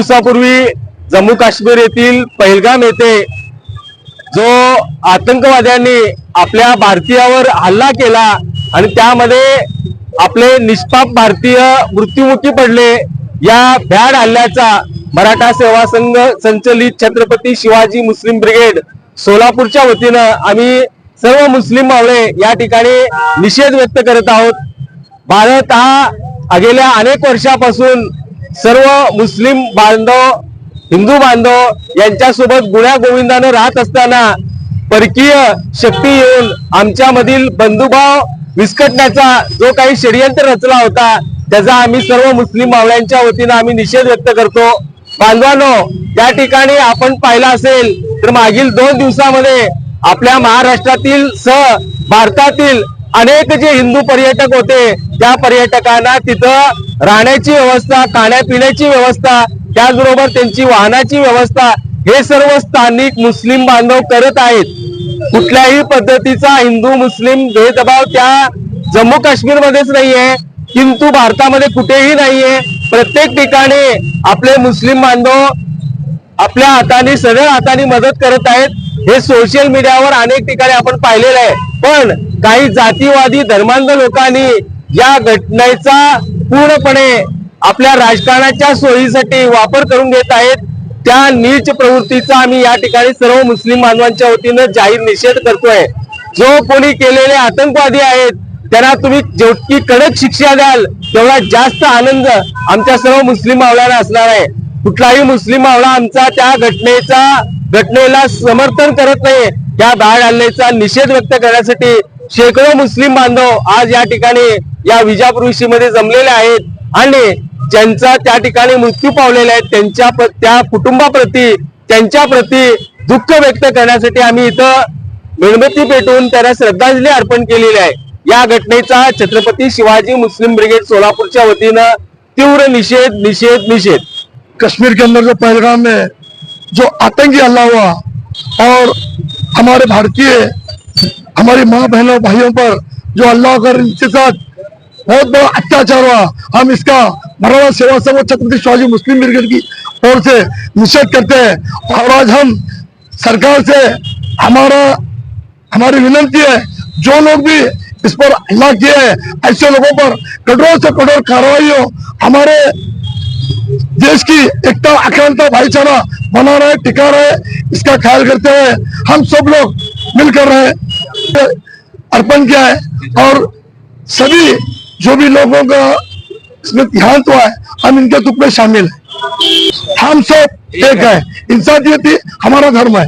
दिवसापूर्वी जम्मू काश्मीर येथील पहलगाम येथे जो आतंकवाद्यांनी आपल्या भारतीयावर हल्ला केला आणि त्यामध्ये आपले निष्पाप भारतीय मृत्युमुखी पडले या भ्याड हल्ल्याचा मराठा सेवा संघ संचलित छत्रपती शिवाजी मुस्लिम ब्रिगेड सोलापूरच्या वतीनं आम्ही सर्व मुस्लिम मावळे या ठिकाणी निषेध व्यक्त करत आहोत. भारत हा गेल्या अनेक वर्षापासून सर्व मुस्लिम बांधव हिंदू बांधव यांच्यासोबत गुण्या गोविंदानं राहत असताना परकीय शक्ती येऊन आमच्यामधील बंधुभाव विस्कटण्याचा जो काही षडयंत्र रचला होता त्याचा आम्ही सर्व मुस्लिम मावळ्यांच्या वतीनं आम्ही निषेध व्यक्त करतो. बांधवानो त्या ठिकाणी आपण पाहिलं असेल तर मागील दोन दिवसामध्ये आपल्या महाराष्ट्रातील सह भारतातील अनेक जे हिंदू पर्यटक होते त्या पर्यटकांना तिथं राहण्याची व्यवस्था खाण्यापिण्याची व्यवस्था त्याचबरोबर त्यांची वाहनाची व्यवस्था हे सर्व स्थानिक मुस्लिम बांधव करत आहेत. कुठल्याही पद्धतीचा हिंदू मुस्लिम भेदभाव त्या जम्मू काश्मीर मध्येच नाहीये किंतु भारतामध्ये कुठेही नाहीये. प्रत्येक ठिकाणी आपले मुस्लिम बांधव आपल्या हाताने सरळ हाताने मदत करत आहेत. हे सोशल मीडियावर अनेक ठिकाणी आपण पाहिलेलं आहे. पण काही जातीवादी धर्मांध लोकांनी या घटनेचा पूर्णपणे आपल्या राजकारणाच्या सोयीसाठी वापर करून घेत आहेत. त्या नीच प्रवृत्तीचा आम्ही या ठिकाणी सर्व मुस्लिम बांधवांच्या वतीनं जाहीर निषेध करतोय. जो कोणी केलेले आतंकवादी आहेत त्यांना तुम्ही जेवढी कडक शिक्षा द्याल तेवढा जास्त आनंद आमच्या सर्व मुस्लिम मावळ्यांना असणार आहे. कुठलाही मुस्लिम मावळा आमचा त्या घटनेचा घटनेला समर्थन करत नाही. त्या बाहेर हल्ल्याचा निषेध व्यक्त करण्यासाठी शेकडो मुस्लिम बांधव आज या ठिकाणी या विजापूरमध्ये जमलेले आहेत आणि ज्यांचा त्या ठिकाणी मृत्यू पावलेला आहे त्यांच्या त्या कुटुंबाप्रती त्यांच्या प्रती दुःख व्यक्त करण्यासाठी आम्ही इथं मेणबत्ती पेटवून त्यांना श्रद्धांजली अर्पण केलेली आहे. या घटनेचा छत्रपती शिवाजी मुस्लिम ब्रिगेड सोलापूरच्या वतीनं तीव्र निषेध निषेध निषेध. कश्मीर के अंदर जो पहलगाम में जो आतंकी हल्ला हुआ और हमारे भारतीय, हमारी माँ बहनों, भाइयों पर जो अल्लाह कर इनके साथ बहुत बड़ा अत्याचार हुआ, हम इसका मराठा सेवा संघ छत्रपति शिवाजी मुस्लिम ब्रिगेड की ओर से निषेध करते हैं। और आज हम सरकार से हमारा, हमारी विनंती है, जो लोग भी इस पर हमला किए हैं, ऐसे लोगों पर कठोर से कठोर कार्रवाई हो हमारे देश की एकता अखंडता भाईचारा बना रहे टिका रहे इसका ख्याल करते हुए हम सब लोग मिलकर रहे अर्पण किया है। और सभी जो भी लोगों का इसमें देहांत हुआ है हम इनके दुख में शामिल हैं। हम सब एक है। इंसानियत ही हमारा धर्म है।